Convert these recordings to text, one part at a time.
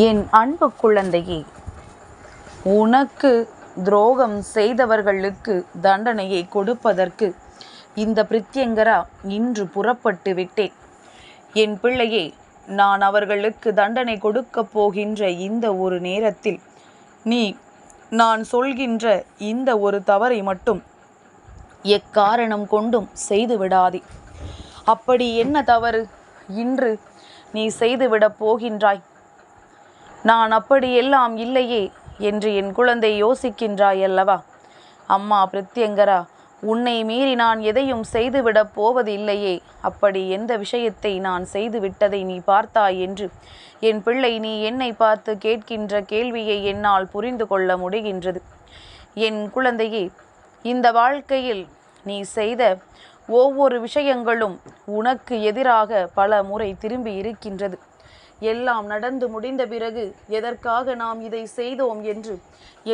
என் அன்பு குழந்தையே உனக்கு துரோகம் செய்தவர்களுக்கு தண்டனையை கொடுப்பதற்கு இந்த பிரித்யங்கரா இன்று புறப்பட்டு விட்டேன். என் பிள்ளையே நான் அவர்களுக்கு தண்டனை கொடுக்கப் போகின்ற இந்த ஒரு நேரத்தில் நீ நான் சொல்கின்ற இந்த ஒரு தவறை மட்டும் எக்காரணம் கொண்டும் செய்து விடாதே. அப்படி என்ன தவறு? இன்று நீ செய்துவிடப் போகின்றாய். நான் அப்படியெல்லாம் இல்லையே என்று என் குழந்தை யோசிக்கின்றாய் அல்லவா அம்மா பிரத்யங்கரா உன்னை மீறி நான் எதையும் செய்துவிடப் போவதில்லையே. அப்படி எந்த விஷயத்தை நான் செய்து விட்டதை நீ பார்த்தாய் என்று என் பிள்ளை நீ என்னை பார்த்து கேட்கின்ற கேள்வியை என்னால் புரிந்து கொள்ள முடிகின்றது. என் குழந்தையே இந்த வாழ்க்கையில் நீ செய்த ஒவ்வொரு விஷயங்களும் உனக்கு எதிராக பல முறை திரும்பி இருக்கின்றது. எல்லாம் நடந்து முடிந்த பிறகு எதற்காக நாம் இதை செய்தோம் என்று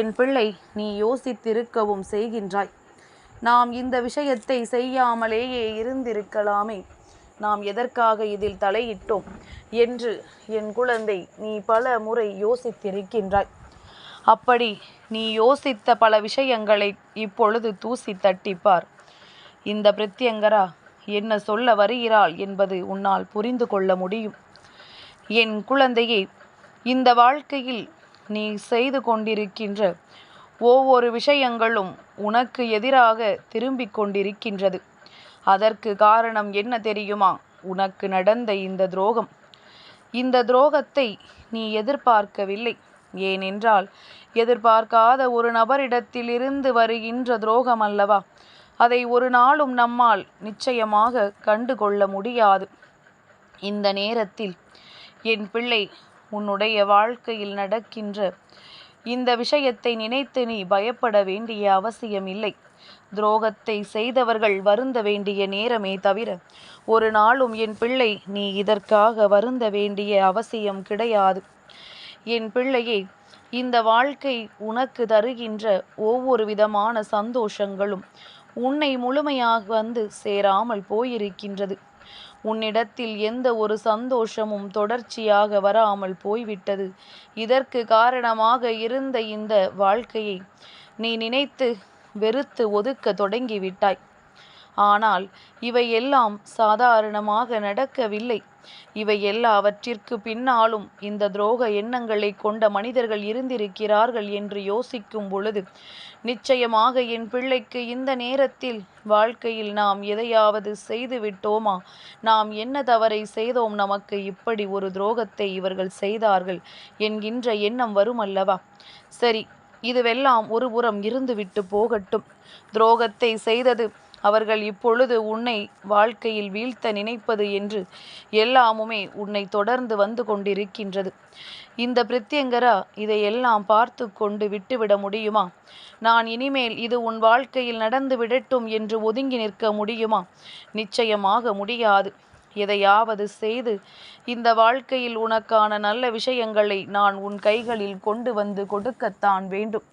என் பிள்ளை நீ யோசித்திருக்கவும் செய்கின்றாய். நாம் இந்த விஷயத்தை செய்யாமலேயே இருந்திருக்கலாமே. நாம் எதற்காக இதில் தலையிட்டோம் என்று என் குழந்தை நீ பல முறை யோசித்திருக்கின்றாய். அப்படி நீ யோசித்த பல விஷயங்களை இப்பொழுது தூசி தட்டிப்பார். இந்த பிரத்யங்கரா என்ன சொல்ல வருகிறாள் என்பது உன்னால் புரிந்து கொள்ள முடியும். என் குழந்தையே இந்த வாழ்க்கையில் நீ செய்து கொண்டிருக்கின்ற ஒவ்வொரு விஷயங்களும் உனக்கு எதிராக திரும்பிக் கொண்டிருக்கின்றது. அதற்கு காரணம் என்ன தெரியுமா? உனக்கு நடந்த இந்த துரோகம். இந்த துரோகத்தை நீ எதிர்பார்க்கவில்லை. ஏனென்றால் எதிர்பார்க்காத ஒரு நபரிடத்திலிருந்து வருகின்ற துரோகம் அல்லவா? அதை ஒரு நாளும் நம்மால் நிச்சயமாக கண்டுகொள்ள முடியாது. இந்த நேரத்தில் என் பிள்ளை உன்னுடைய வாழ்க்கையில் நடக்கின்ற இந்த விஷயத்தை நினைத்து நீ பயப்பட வேண்டிய அவசியம் இல்லை துரோகத்தை செய்தவர்கள் வருந்த வேண்டிய நேரமே தவிர ஒரு நாளும் என் பிள்ளை நீ இதற்காக வருந்த வேண்டிய அவசியம் கிடையாது. என் பிள்ளையே இந்த வாழ்க்கை உனக்கு தருகின்ற ஒவ்வொரு விதமான சந்தோஷங்களும் உன்னை முழுமையாக வந்து சேராமல் போயிருக்கின்றது. உன்னிடத்தில் எந்த ஒரு சந்தோஷமும் தொடர்ச்சியாக வராமல் போய்விட்டது. இதற்கு காரணமாக இருந்த இந்த வாழ்க்கையை நீ நினைத்து வெறுத்து ஒதுக்க தொடங்கிவிட்டாய். ஆனால் இவையெல்லாம் சாதாரணமாக நடக்கவில்லை. இவை எல்லாவற்றிற்கு பின்னாலும் இந்த துரோக எண்ணங்களை கொண்ட மனிதர்கள் இருந்திருக்கிறார்கள் என்று யோசிக்கும் பொழுது நிச்சயமாக என் பிள்ளைக்கு இந்த நேரத்தில் வாழ்க்கையில் நாம் எதையாவது செய்து விட்டோமா நாம் என்ன தவறை செய்தோம்? நமக்கு இப்படி ஒரு துரோகத்தை இவர்கள் செய்தார்கள் என்கின்ற எண்ணம் வரும் அல்லவா சரி இதுவெல்லாம் ஒருபுறம் இருந்துவிட்டு போகட்டும். துரோகத்தை செய்தது அவர்கள் இப்பொழுது உன்னை வாழ்க்கையில் வீழ்த்த நினைப்பது என்று எல்லாமுமே உன்னை தொடர்ந்து வந்து கொண்டிருக்கின்றது. இந்த பிரத்யங்கரா இதையெல்லாம் பார்த்து கொண்டு விட்டுவிட முடியுமா? நான் இனிமேல் இது உன் வாழ்க்கையில் நடந்து விடட்டும் என்று ஒதுங்கி நிற்க முடியுமா? நிச்சயமாக முடியாது. எதையாவது செய்து இந்த வாழ்க்கையில் உனக்கான நல்ல விஷயங்களை நான் உன் கைகளில் கொண்டு வந்து கொடுக்கத்தான் வேண்டும்.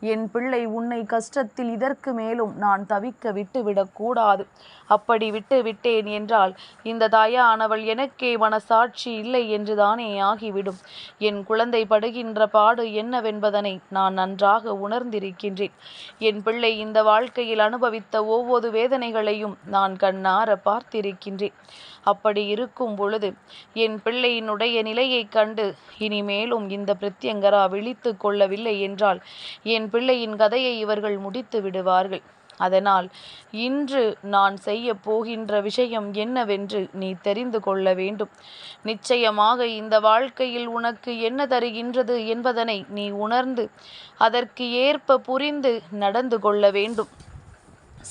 என் பிள்ளை உன்னை கஷ்டத்தில் இதற்கு மேலும் நான் தவிக்க விட்டுவிடக்கூடாது அப்படி விட்டு விட்டேன் என்றால் இந்த தாயானவள் எனக்கே மனசாட்சி இல்லை என்று தானே ஆகிவிடும். என் குழந்தை படுகின்ற பாடு என்னவென்பதனை நான் நன்றாக உணர்ந்திருக்கின்றேன். என் பிள்ளை இந்த வாழ்க்கையில் அனுபவித்த ஒவ்வொரு வேதனைகளையும் நான் கண்ணார பார்த்திருக்கின்றேன். அப்படி இருக்கும் பொழுது என் பிள்ளையினுடைய நிலையைக் கண்டு இனிமேலும் இந்த பிரத்யங்கரா விழித்து கொள்ளவில்லை என்றால் என் பிள்ளையின் கதையை இவர்கள் முடித்து விடுவார்கள். அதனால் இன்று நான் செய்ய போகின்ற விஷயம் என்னவென்று நீ தெரிந்து கொள்ள வேண்டும். நிச்சயமாக இந்த வாழ்க்கையில் உனக்கு என்ன தருகின்றது என்பதனை நீ உணர்ந்து அதற்கு ஏற்ப புரிந்து நடந்து கொள்ள வேண்டும்.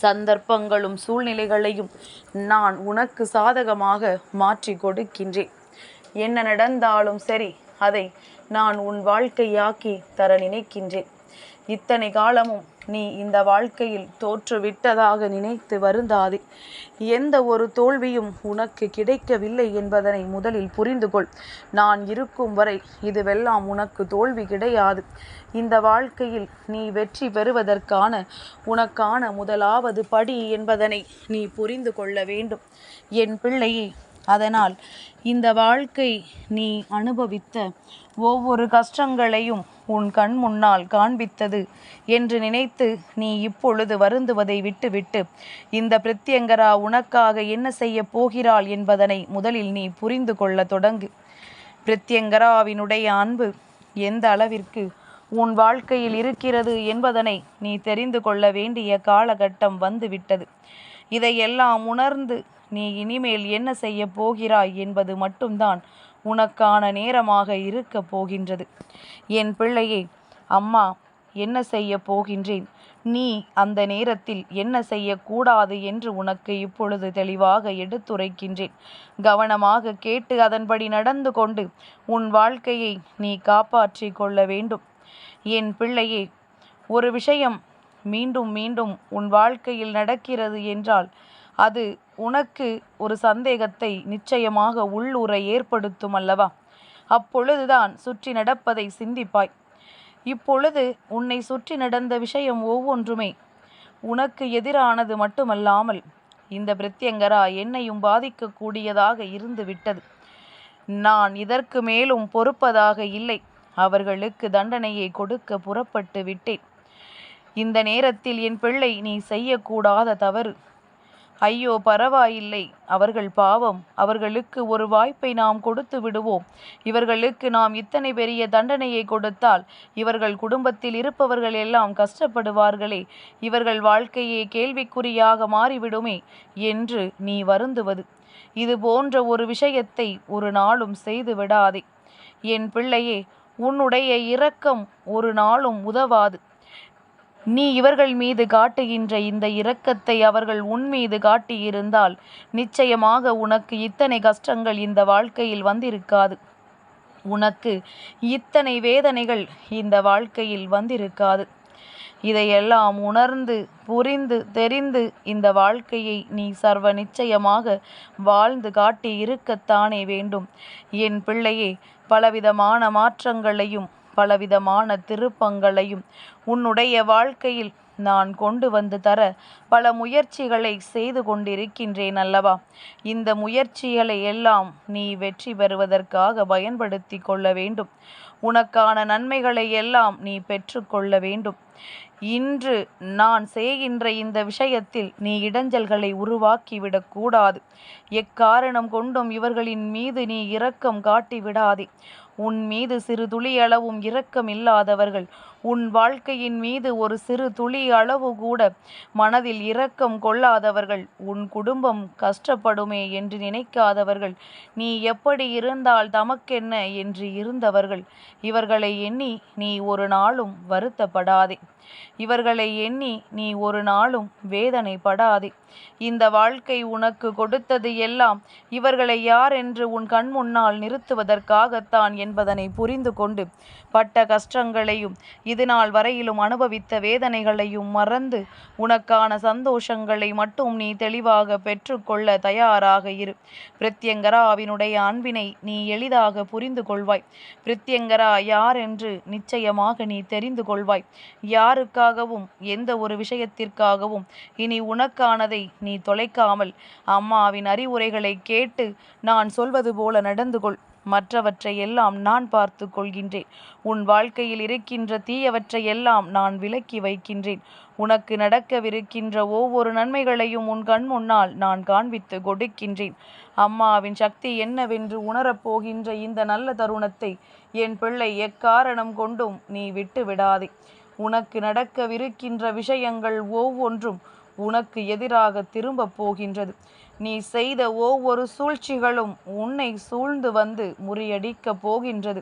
சந்தர்ப்பங்களும் சூழ்நிலைகளையும் நான் உனக்கு சாதகமாக மாற்றி கொடுக்கின்றேன். என்ன நடந்தாலும் சரி அதை நான் உன் வாழ்க்கையாக்கி தர நினைக்கின்றேன். இத்தனை காலமும் நீ இந்த வாழ்க்கையில் தோற்றுவிட்டதாக நினைத்து வருந்தாதே. எந்த ஒரு தோல்வியும் உனக்கு கிடைக்கவில்லை என்பதனை முதலில் புரிந்து கொள். நான் இருக்கும் வரை இதுவெல்லாம் உனக்கு தோல்வி கிடையாது. இந்த வாழ்க்கையில் நீ வெற்றி பெறுவதற்கான உனக்கான முதலாவது படி என்பதனை நீ புரிந்து கொள்ள வேண்டும். என் பிள்ளையை அதனால் இந்த வாழ்க்கை நீ அனுபவித்த ஒவ்வொரு கஷ்டங்களையும் உன் கண் முன்னால் காண்பித்தது என்று நினைத்து நீ இப்பொழுது வருந்துவதை விட்டுவிட்டு இந்த பிரத்யங்கரா உனக்காக என்ன செய்ய போகிறாள் என்பதனை முதலில் நீ புரிந்து கொள்ள தொடங்கு. பிரத்யங்கராவினுடைய அன்பு எந்த அளவிற்கு உன் வாழ்க்கையில் இருக்கிறது என்பதனை நீ தெரிந்து கொள்ள வேண்டிய காலகட்டம் வந்துவிட்டது. இதையெல்லாம் உணர்ந்து நீ இனிமேல் என்ன செய்ய போகிறாய் என்பது மட்டும்தான் உனக்கான நேரமாக இருக்க போகின்றது. என் பிள்ளையே அம்மா என்ன செய்ய போகின்றேன்? நீ அந்த நேரத்தில் என்ன செய்யக்கூடாது என்று உனக்கு இப்பொழுது தெளிவாக எடுத்துரைக்கின்றேன். கவனமாக கேட்டு அதன்படி நடந்து கொண்டு உன் வாழ்க்கையை நீ காப்பாற்றி கொள்ள வேண்டும். என் பிள்ளையே ஒரு விஷயம் மீண்டும் மீண்டும் உன் வாழ்க்கையில் நடக்கிறது என்றால் அது உனக்கு ஒரு சந்தேகத்தை நிச்சயமாக உள்ளுரை ஏற்படுத்தும் அல்லவா? அப்பொழுதுதான் சுற்றி நடப்பதை சிந்திப்பாய். இப்பொழுது உன்னை சுற்றி நடந்த விஷயம் ஒவ்வொன்றுமே உனக்கு எதிரானது மட்டுமல்லாமல் இந்த பிரத்யங்கரா என்னையும் பாதிக்கக்கூடியதாக இருந்து விட்டது. நான் இதற்கு மேலும் பொறுப்பதாக இல்லை. அவர்களுக்கு தண்டனையை கொடுக்க புறப்பட்டு விட்டேன். இந்த நேரத்தில் என் பிள்ளை நீ செய்யக்கூடாத தவறு. ஐயோ பரவாயில்லை. அவர்கள் பாவம். அவர்களுக்கு ஒரு வாய்ப்பை நாம் கொடுத்து விடுவோம். இவர்களுக்கு நாம் இத்தனை பெரிய தண்டனையை கொடுத்தால் இவர்கள் குடும்பத்தில் இருப்பவர்கள் எல்லாம் கஷ்டப்படுவார்களே. இவர்கள் வாழ்க்கையே கேள்விக்குறியாக மாறிவிடுமே என்று நீ வருந்துவது. இது போன்ற ஒரு விஷயத்தை ஒரு நாளும் செய்து விடாதே. என் பிள்ளையே உன்னுடைய இரக்கம் ஒரு நாளும் உதவாது. நீ இவர்கள் மீது காட்டுகின்ற இந்த இரக்கத்தை அவர்கள் உன் மீது காட்டியிருந்தால் நிச்சயமாக உனக்கு இத்தனை கஷ்டங்கள் இந்த வாழ்க்கையில் வந்திருக்காது. உனக்கு இத்தனை வேதனைகள் இந்த வாழ்க்கையில் வந்திருக்காது. இதையெல்லாம் உணர்ந்து புரிந்து தெரிந்து இந்த வாழ்க்கையை நீ சர்வ நிச்சயமாக வாழ்ந்து காட்டி இருக்கத்தானே வேண்டும். என் பிள்ளையே பலவிதமான மாற்றங்களையும் பலவிதமான திருப்பங்களையும் உன்னுடைய வாழ்க்கையில் நான் கொண்டு வந்து தர பல முயற்சிகளை செய்து கொண்டிருக்கின்றேன் அல்லவா? இந்த முயற்சிகளை எல்லாம் நீ வெற்றி பெறுவதற்காக பயன்படுத்தி கொள்ள வேண்டும். உனக்கான நன்மைகளை எல்லாம் நீ பெற்றுக்கொள்ள வேண்டும். இன்று நான் செய்கின்ற இந்த விஷயத்தில் நீ இடைஞ்சல்களை உருவாக்கிவிடக் கூடாது. எக்காரணம் கொண்டும் இவர்களின் மீது நீ இரக்கம் காட்டிவிடாதே. உன் மீது சிறு துளி அளவும் இரக்கம் இல்லாதவர்கள் உன் வாழ்க்கையின் மீது ஒரு சிறு துளி அளவு கூட மனதில் இரக்கம் கொள்ளாதவர்கள் உன் குடும்பம் கஷ்டப்படுமே என்று நினைக்காதவர்கள். நீ எப்படி இருந்தால் தமக்கென்ன என்று இருந்தவர்கள். இவர்களை எண்ணி நீ ஒரு நாளும் வருத்தப்படாதே. இவர்களை எண்ணி நீ ஒரு நாளும் வேதனைப்படாதே. இந்த வாழ்க்கை உனக்கு கொடுத்தது எல்லாம் இவர்களை யார் என்று உன் கண் முன்னால் நிறுத்துவதற்காகத்தான் என்பதனை புரிந்து கொண்டு பட்ட கஷ்டங்களையும் இதுநாள் வரையிலும் அனுபவித்த வேதனைகளையும் மறந்து உனக்கான சந்தோஷங்களை மட்டும் நீ தெளிவாக பெற்றுக்கொள்ள தயாராக இரு. பிரத்யங்கராவினுடைய அன்பினை நீ எளிதாக புரிந்து கொள்வாய். பிரத்யங்கரா யார் என்று நிச்சயமாக நீ தெரிந்து கொள்வாய். யாருக்காகவும் எந்த ஒரு விஷயத்திற்காகவும் இனி உனக்கானதை நீ தொலைக்காமல் அம்மாவின் அறிவுரைகளை கேட்டு நான் சொல்வது போல நடந்து கொள். மற்றவற்றை எல்லாம் நான் பார்த்து கொள்கின்றேன். உன் வாழ்க்கையில் இருக்கின்ற தீயவற்றை எல்லாம் நான் விலக்கி வைக்கின்றேன். உனக்கு நடக்கவிருக்கின்ற ஒவ்வொரு நன்மைகளையும் உன் கண் முன்னால் நான் காண்பித்து கொடுக்கின்றேன். அம்மாவின் சக்தி என்னவென்று உணரப்போகின்ற இந்த நல்ல தருணத்தை என் பிள்ளை எக்காரணம் கொண்டும் நீ விட்டு விடாதே உனக்கு நடக்கவிருக்கின்ற விஷயங்கள் ஒவ்வொன்றும் உனக்கு எதிராக திரும்பப் போகின்றது. நீ செய்த ஒவ்வொரு சூழ்ச்சிகளும் உன்னை சூழ்ந்து வந்து முறியடிக்கப் போகின்றது.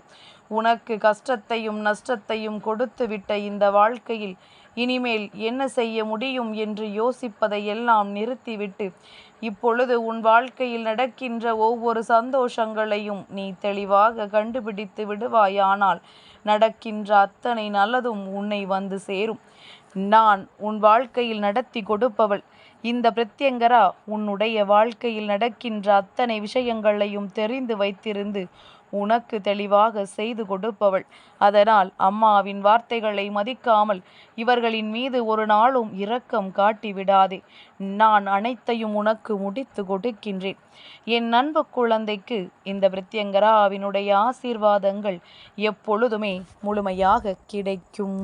உனக்கு கஷ்டத்தையும் நஷ்டத்தையும் கொடுத்துவிட்ட இந்த வாழ்க்கையில் இனிமேல் என்ன செய்ய முடியும் என்று யோசிப்பதை எல்லாம் நிறுத்திவிட்டு இப்பொழுது உன் வாழ்க்கையில் நடக்கின்ற ஒவ்வொரு சந்தோஷங்களையும் நீ தெளிவாக கண்டுபிடித்து விடுவாயானால் நடக்கின்ற அத்தனை நல்லதும் உன்னை வந்து சேரும். நான் உன் வாழ்க்கையில் நடத்தி கொடுப்பவள். இந்த பிரத்யங்கரா உன்னுடைய வாழ்க்கையில் நடக்கின்ற அத்தனை விஷயங்களையும் தெரிந்து வைத்திருந்து உனக்கு தெளிவாக செய்து கொடுப்பவள். அதனால் அம்மாவின் வார்த்தைகளை மதிக்காமல் இவர்களின் மீது ஒரு நாளும் இரக்கம் காட்டி விடாதே. நான் அனைத்தையும் உனக்கு முடித்து கொடுக்கின்றேன். என் அன்பு குழந்தைக்கு இந்த பிரத்யங்கராவினுடைய ஆசீர்வாதங்கள் எப்பொழுதுமே முழுமையாக கிடைக்கும்.